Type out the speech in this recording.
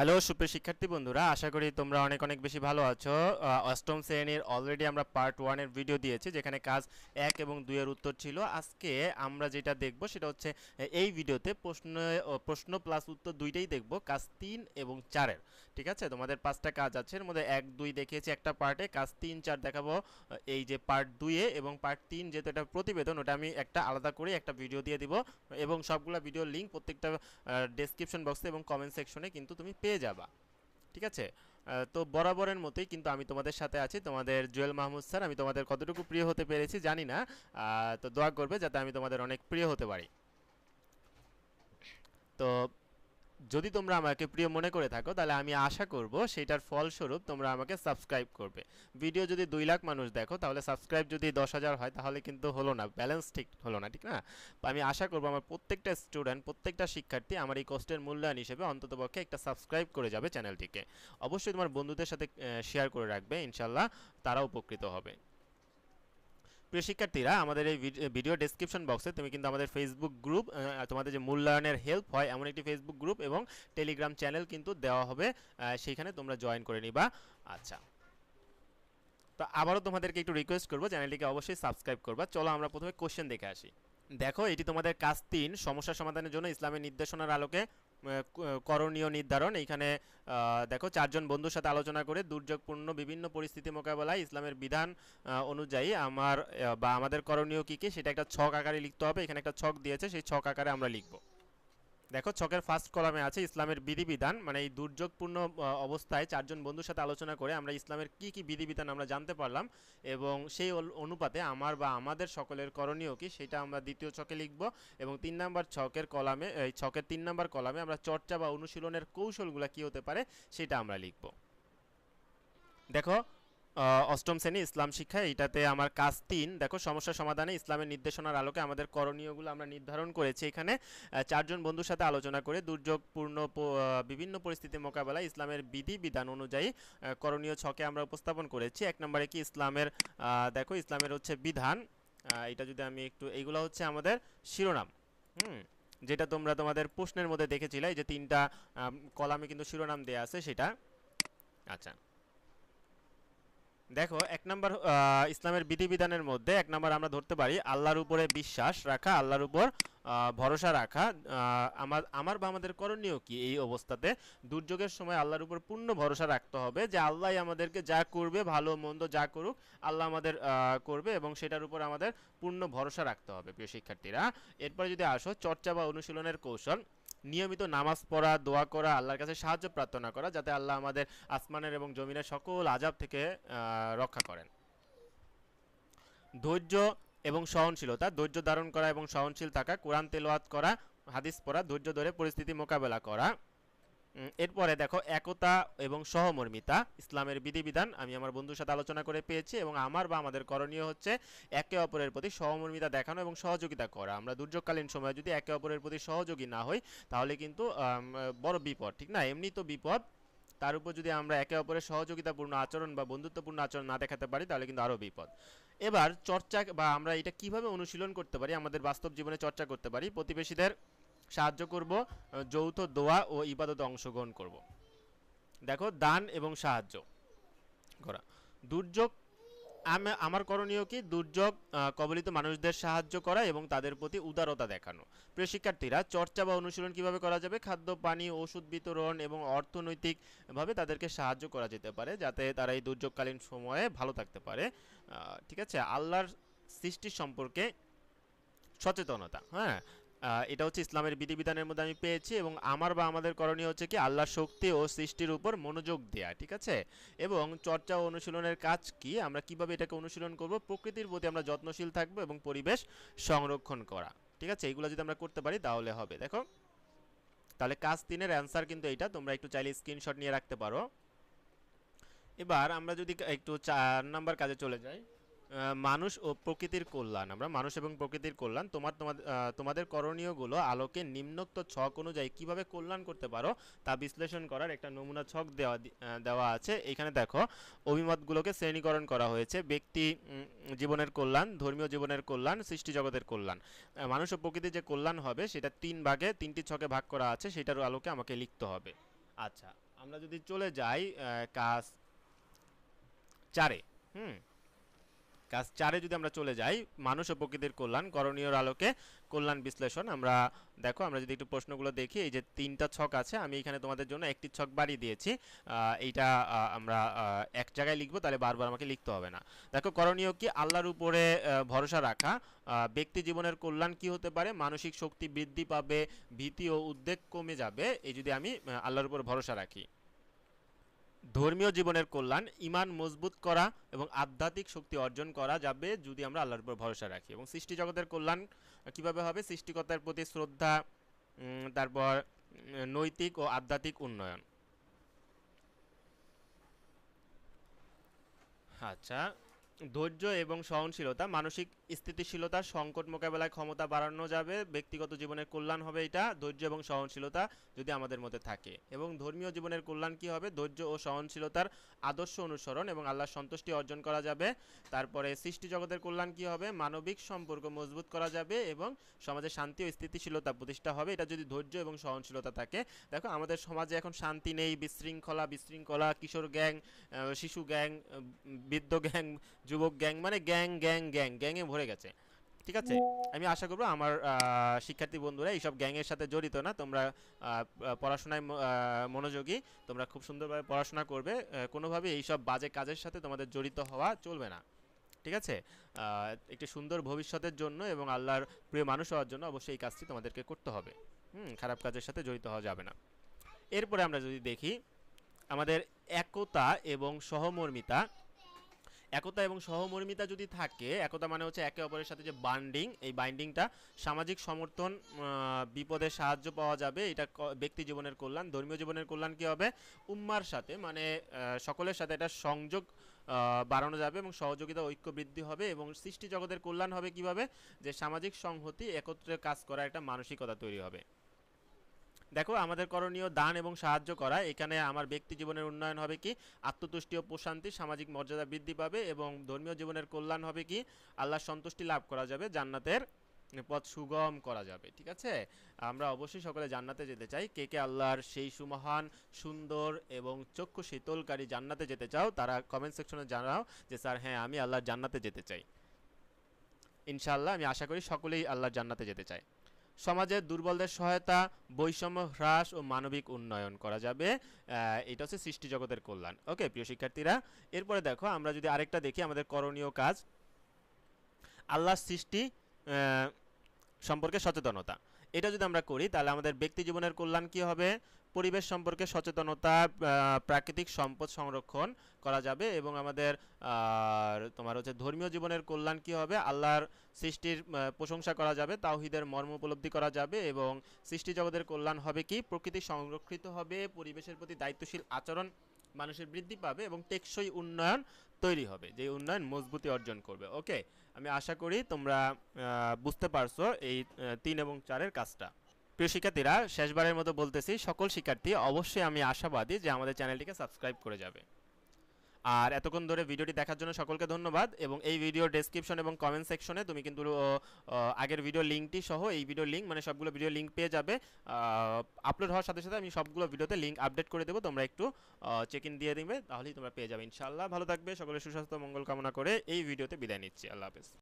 Hello সুপ্রিয় শিক্ষার্থী বন্ধুরা, আশা করি তোমরা অনেক অনেক বেশি ভালো আছো। অষ্টম শ্রেণির অলরেডি আমরা পার্ট ওয়ানের ভিডিও দিয়েছি, যেখানে কাজ এক এবং দুইয়ের উত্তর ছিল। আজকে আমরা যেটা দেখব সেটা হচ্ছে এই ভিডিওতে প্রশ্ন প্রশ্ন প্লাস উত্তর দুইটাই দেখব, কাজ তিন এবং চারের। ঠিক আছে? তোমাদের পাঁচটা কাজ আছে, এর মধ্যে এক, দুই দেখিয়েছি একটা পার্টে কাজ তিন, চার দেখাবো এই যে পার্ট দুইয়ে এবং পার্ট তিন যেহেতু এটা প্রতিবেদন, ওটা আমি একটা আলাদা করে একটা ভিডিও দিয়ে দিব এবং সবগুলা ভিডিওর লিঙ্ক প্রত্যেকটা ডেসক্রিপশন বক্সে এবং কমেন্ট সেকশনে কিন্তু তুমি পেয়ে যাবা। ঠিক আছে? তো বরাবরের মতোই কিন্তু আমি তোমাদের সাথে আছি। তোমাদের জুয়েল মাহমুদ স্যার, আমি তোমাদের কতটুকু প্রিয় হতে পেরেছি জানি না। তো দোয়া করবে যাতে আমি তোমাদের অনেক প্রিয় হতে পারি। তো যদি তোমরা আমাকে প্রিয় মনে করে থাকো, তাহলে আমি আশা করব সেটার ফলস্বরূপ তোমরা আমাকে সাবস্ক্রাইব করবে। ভিডিও যদি দুই লাখ মানুষ দেখো, তাহলে সাবস্ক্রাইব যদি দশ হাজার হয়, তাহলে কিন্তু হলো না ব্যালেন্স ঠিক হলো না, ঠিক না? আমি আশা করব আমার প্রত্যেকটা স্টুডেন্ট প্রত্যেকটা শিক্ষার্থী আমার এই কষ্টের মূল্যায়ন হিসেবে অন্ততপক্ষে একটা সাবস্ক্রাইব করে যাবে চ্যানেলটিকে অবশ্যই তোমার বন্ধুদের সাথে শেয়ার করে রাখবে ইনশাল্লাহ তারা উপকৃত হবে। প্রিয় শিক্ষার্থীরা, আমাদের এই ভিডিও ডেসক্রিপশন বক্সে তুমি কিন্তু আমাদের ফেসবুক গ্রুপ তোমাদের যে মূল্যায়নের হেল্প হয়, এমন একটি ফেসবুক গ্রুপ এবং টেলিগ্রাম চ্যানেল কিন্তু দেওয়া হবে সেইখানে তোমরা জয়েন করে নিবা। আচ্ছা। তো আবারও তোমাদেরকে একটু রিকোয়েস্ট করব চ্যানেলটিকে অবশ্যই সাবস্ক্রাইব করবা। চলো আমরা প্রথমে কোশ্চেন দেখে আসি। দেখো, এটি তোমাদের কাজ তিন, সমস্যা সমাধানের জন্য ইসলামের নির্দেশনার আলোকে করণীয় নির্ধারণ। এইখানে দেখো, চারজন বন্ধুর সাথে আলোচনা করে দুর্যোগপূর্ণ বিভিন্ন পরিস্থিতি মোকাবেলায় ইসলামের বিধান অনুযায়ী আমার বা আমাদের করণীয় কী কী, সেটা একটা ছক আকারে লিখতে হবে। এখানে একটা ছক দিয়েছে, সেই ছক আকারে আমরা লিখব। দেখো, ছকের ফার্স্ট কলামে আছে ইসলামের বিধিবিধান। মানে এই দুর্যোগপূর্ণ অবস্থায় চারজন বন্ধুর সাথে আলোচনা করে আমরা ইসলামের কি কি বিধিবিধান আমরা জানতে পারলাম এবং সেই অনুপাতে আমার বা আমাদের সকলের করণীয় কি সেটা আমরা দ্বিতীয় ছকে লিখব এবং তিন নাম্বার ছকের কলামে, এই ছকের তিন নাম্বার কলামে আমরা চর্চা বা অনুশীলনের কৌশলগুলো কি হতে পারে সেটা আমরা লিখব। দেখো অষ্টম শ্রেণি ইসলাম শিক্ষা এটাতে আমার কাজ তিন। দেখো, সমস্যা সমাধানে ইসলামের নির্দেশনার আলোকে আমাদের করণীয়গুলো আমরা নির্ধারণ করেছি এখানে। চারজন বন্ধুর সাথে আলোচনা করে দুর্যোগপূর্ণ বিভিন্ন পরিস্থিতি মোকাবেলায় ইসলামের বিধি বিধান অনুযায়ী করণীয় ছকে আমরা উপস্থাপন করেছি। এক নম্বরে কি ইসলামের দেখো, ইসলামের হচ্ছে বিধান। এটা যদি আমি একটু, এইগুলো হচ্ছে আমাদের শিরোনাম। হুম, যেটা তোমরা তোমাদের প্রশ্নের মধ্যে দেখেছিলে যে তিনটা কলামে কিন্তু শিরোনাম দেয়া আছে সেটা। আচ্ছা। দেখো, এক নম্বর ইসলামের বিধিবিধানের মধ্যে এক নম্বর আমরা ধরতে পারি, আল্লাহর উপরে বিশ্বাস রাখা, আল্লাহর উপর ভরসা রাখা। আমার আমার বা আমাদের করণীয় কি এই অবস্থাতে? দুর্যোগের সময় আল্লাহর উপর পূর্ণ ভরসা রাখতে হবে যে আল্লাহ আমাদেরকে যা করবে, ভালো, মন্দ যা করুক, আল্লাহ আমাদের করবে এবং সেটার উপর আমাদের পূর্ণ ভরসা রাখতে হবে, প্রিয় শিক্ষার্থীরা। এরপরে যদি আসো, চর্চা বা অনুশীলনের কৌশল। নিয়মিত নামাজ পড়া, দোয়া করা, আল্লাহর কাছে সাহায্য প্রার্থনা করা, যাতে আল্লাহ আমাদের আসমানের এবং জমিনের সকল আজাব থেকে রক্ষা করেন। ধৈর্য এবং সহনশীলতা, ধৈর্য ধারণ করা এবং সহনশীল থাকা, কোরআন তেলোয়াত করা, হাদিস পড়া, ধৈর্য ধরে পরিস্থিতি মোকাবেলা করা। এরপরে দেখো, একতা এবং সহমর্মিতা, ইসলামের বিধিবিধান। আমি আমার বন্ধুর সাথে আলোচনা করে পেয়েছি এবং আমার বা আমাদের করণীয় হচ্ছে একে অপরের প্রতি সহমর্মিতা দেখানো এবং সহযোগিতা করা। আমরা দুর্যোগকালীন সময়ে যদি একে অপরের প্রতি সহযোগী না হই, তাহলে কিন্তু বড় বিপদ, ঠিক না? এমনি তো বিপদ। তার উপর যদি আমরা একে অপরের সহযোগিতাপূর্ণ আচরণ বা বন্ধুত্বপূর্ণ আচরণ না দেখাতে পারি, তাহলে কিন্তু আরও বিপদ। এবার চর্চা বা আমরা এটা কীভাবে অনুশীলন করতে পারি, আমাদের বাস্তব জীবনে চর্চা করতে পারি, প্রতিবেশীদের সাহায্য করব যৌথ দোয়া ও ইবাদতে অংশগ্রহণ করব। দেখো, দান এবং সাহায্য করা। দুর্যোগ, আমি আমার করণীয় কি? দুর্যোগ কবলিত মানুষদের সাহায্য করা এবং তাদের প্রতি উদারতা দেখানো। প্রিয় শিক্ষার্থীরা, চর্চা বা অনুশীলন কীভাবে করা যাবে? খাদ্য, পানি, ওষুধ বিতরণ এবং অর্থনৈতিকভাবে তাদেরকে সাহায্য করা যেতে পারে যাতে তারা এই দুর্যোগকালীন সময়ে ভালো থাকতে পারে। ঠিক আছে? আল্লাহর সৃষ্টি সম্পর্কে সচেতনতা হ্যাঁ? এটা হচ্ছে ইসলামের বিধিবিধানের মধ্যে আমি পেয়েছি এবং আমার বা আমাদের করণীয় হচ্ছে কি আল্লাহর শক্তি ও সৃষ্টির উপর মনোযোগ দেয়া, ঠিক আছে? এবং চর্চা ও অনুশীলনের কাজ কি? আমরা কীভাবে এটাকে অনুশীলন করব? প্রকৃতির প্রতি আমরা যত্নশীল থাকব এবং পরিবেশ সংরক্ষণ করা, ঠিক আছে? এইগুলো যদি আমরা করতে পারি তাহলে হবে, দেখো? তাহলে কাজ তিনের অ্যান্সার কিন্তু এটা তোমরা একটু চাইলে স্ক্রিনশট নিয়ে রাখতে পারো। এবার আমরা যদি একটু চার নাম্বার কাজে চলে যাই। মানুষ ও প্রকৃতির কল্যাণ। আমরা মানুষ এবং প্রকৃতির কল্যাণ। তোমার তোমাদের তোমাদের করণীয়গুলো আলোকে নিম্নোক্ত ছক অনুযায়ী কীভাবে কল্যাণ করতে পারো তা বিশ্লেষণ করার একটা নমুনা ছক দেওয়া দেওয়া আছে। এখানে দেখো, অভিমতগুলোকে শ্রেণীকরণ করা হয়েছে। ব্যক্তি জীবনের কল্যাণ, ধর্মীয় জীবনের কল্যাণ, সৃষ্টি জগতের কল্যাণ। মানুষ ও প্রকৃতির যে কল্যাণ হবে, সেটা তিন ভাগে, তিনটি ছকে ভাগ করা আছে, সেটার আলোকে আমাকে লিখতে হবে। আচ্ছা আমরা যদি চলে যাই কাজ চারে, হুম? কাজ চারে যদি আমরা চলে যাই, মানুষ ও প্রকৃতির কল্যাণ করণীয় আলোকে কল্যাণ বিশ্লেষণ, আমরা দেখো, আমরা যদি একটু প্রশ্নগুলো দেখি, এই যে তিনটা ছক আছে, আমি এখানে তোমাদের জন্য একটি ছক বাড়িয়ে দিয়েছি। এইটা আমরা এক জায়গায় লিখব, তাহলে বারবার আমাকে লিখতে হবে না। দেখো, করণীয় কি? আল্লাহর উপরে ভরসা রাখা। ব্যক্তি জীবনের কল্যাণ কি হতে পারে? মানসিক শক্তি বৃদ্ধি পাবে, ভীতি ও উদ্বেগ কমে যাবে। এই যদি আমি আল্লাহর উপর ভরসা রাখি। ধর্মীয় জীবনের কল্যাণ ইমান মজবুত করা এবং আধ্যাত্মিক শক্তি অর্জন করা যাবে যদি আমরা আল্লাহর উপর ভরসা রাখি। এবং সৃষ্টি জগতের কল্যাণ কীভাবে হবে? সৃষ্টিকর্তার প্রতি শ্রদ্ধা তারপর নৈতিক ও আধ্যাত্মিক উন্নয়ন। আচ্ছা ধৈর্য এবং সহনশীলতা, মানসিক স্থিতিশীলতা, সংকট মোকাবেলায় ক্ষমতা বাড়ানো যাবে, ব্যক্তিগত জীবনের কল্যাণ হবে এটা, ধৈর্য এবং সহনশীলতা যদি আমাদের মধ্যে থাকে। এবং ধর্মীয় জীবনের কল্যাণ কি হবে? ধৈর্য ও সহনশীলতার আদর্শ অনুসরণ এবং আল্লাহর সন্তুষ্টি অর্জন করা যাবে। তারপরে সৃষ্টি জগতের কল্যাণ কি হবে? মানবিক সম্পর্ক মজবুত করা যাবে এবং সমাজে শান্তি ও স্থিতিশীলতা প্রতিষ্ঠা হবে। এটা যদি ধৈর্য এবং সহনশীলতা থাকে, দেখো আমাদের সমাজে এখন শান্তি নেই, বিশৃঙ্খলা বিশৃঙ্খলা, কিশোর গ্যাং শিশু গ্যাং, বৃদ্ধ গ্যাং যুবক গ্যাং মানে গ্যাং গ্যাং গ্যাং, গ্যাংয়ে ভরে গেছে। ঠিক আছে? আমি আশা করব আমার শিক্ষার্থী বন্ধুরা এইসব গ্যাংয়ের সাথে জড়িত না। তোমরা পড়াশোনায় মনোযোগী, তোমরা খুব সুন্দরভাবে পড়াশোনা করবে। কোনোভাবে এইসব বাজে কাজের সাথে তোমাদের জড়িত হওয়া চলবে না। ঠিক আছে? একটি সুন্দর ভবিষ্যতের জন্য এবং আল্লাহর প্রিয় মানুষ হওয়ার জন্য অবশ্যই এই কাজটি তোমাদেরকে করতে হবে। হুম, খারাপ কাজের সাথে জড়িত হওয়া যাবে না। এরপরে আমরা যদি দেখি, আমাদের একতা এবং সহমর্মিতা একতা এবং সহমর্মিতা যদি থাকে, একতা মানে হচ্ছে একে অপরের সাথে যে বান্ডিং এই বাইন্ডিংটা সামাজিক সমর্থন বিপদে সাহায্য পাওয়া যাবে। এটা ব্যক্তি জীবনের কল্যাণ, ধর্মীয় জীবনের কল্যাণ কী হবে? উম্মার সাথে মানে সকলের সাথে এটা সংযোগ বাড়ানো যাবে এবং সহযোগিতা, ঐক্য বৃদ্ধি হবে এবং সৃষ্টি জগতের কল্যাণ হবে কীভাবে? যে সামাজিক সংহতি, একত্রে কাজ করা একটা মানসিকতা তৈরি হবে। দেখো, আমাদের করণীয় দান এবং সাহায্য করা, এখানে আমার ব্যক্তি জীবনের উন্নয়ন হবে কি? আত্মতুষ্টি ও প্রশান্তি, সামাজিক মর্যাদা বৃদ্ধি পাবে এবং ধর্মীয় জীবনের কল্যাণ হবে কি? আল্লাহর সন্তুষ্টি লাভ করা যাবে, জান্নাতের পথ সুগম করা যাবে, ঠিক আছে? আমরা অবশ্যই সকলে জান্নাতে যেতে চাই। কে কে আল্লাহর সেই সুমহান, সুন্দর এবং চক্ষু শীতলকারী জান্নাতে যেতে চাও, তারা কমেন্ট সেকশনে জানাও যে, স্যার হ্যাঁ আমি আল্লাহর জান্নাতে যেতে চাই। ইনশাআল্লাহ, আমি আশা করি সকলেই আল্লাহর জান্নাতে যেতে চায়। সমাজের দুর্বলদের সহায়তা, বৈষম্য হ্রাস ও মানবিক উন্নয়ন করা যাবে। এটা হচ্ছে সৃষ্টি জগতের কল্যাণ। ওকে, প্রিয় শিক্ষার্থীরা, এরপরে দেখো আমরা যদি আরেকটা দেখি আমাদের করণীয় কাজ। আল্লাহর সৃষ্টি সম্পর্কে সচেতনতা। এটা যদি আমরা করি, তাহলে আমাদের ব্যক্তি জীবনের কল্যাণ কি হবে? পরিবেশ সম্পর্কে সচেতনতা প্রাকৃতিক সম্পদ সংরক্ষণ করা যাবে এবং আমাদের তোমার হচ্ছে ধর্মীয় জীবনের কল্যাণ কি হবে? আল্লাহর সৃষ্টির প্রশংসা করা যাবে, তাওহিদের মর্ম উপলব্ধি করা যাবে এবং সৃষ্টি জগতের কল্যাণ হবে কি? প্রকৃতি সংরক্ষিত হবে, পরিবেশের প্রতি দায়িত্বশীল আচরণ মানুষের বৃদ্ধি পাবে এবং টেকসই উন্নয়ন তৈরি হবে, যে উন্নয়ন মজবুতি অর্জন করবে। ওকে? আমি আশা করি তোমরা বুঝতে পারছ এই তিন এবং চারের কাজটা। প্রিয় শিক্ষার্থীরা, শেষবারের মতো বলতেছি, সকল শিক্ষার্থী অবশ্যই আমি আশাবাদী যে আমাদের চ্যানেলটিকে সাবস্ক্রাইব করে যাবে। আর এতক্ষণ ধরে ভিডিওটি দেখার জন্য সকলকে ধন্যবাদ এবং এই ভিডিও ডেসক্রিপশন এবং কমেন্ট সেকশনে তুমি কিন্তু আগের ভিডিও লিঙ্কটি সহ এই ভিডিও লিঙ্ক মানে সবগুলো ভিডিও লিঙ্ক পেয়ে যাবে। আপলোড হওয়ার সাথে সাথে আমি সবগুলো ভিডিওতে লিঙ্ক আপডেট করে দেবো। তোমরা একটু চেক ইন দিয়ে দিবে, তাহলেই তোমরা পেয়ে যাবে। ইনশাআল্লাহ, ভালো থাকবে। সকলের সুস্বাস্থ্য, মঙ্গল কামনা করে এই ভিডিওতে বিদায় নিচ্ছি। আল্লাহ হাফেজ।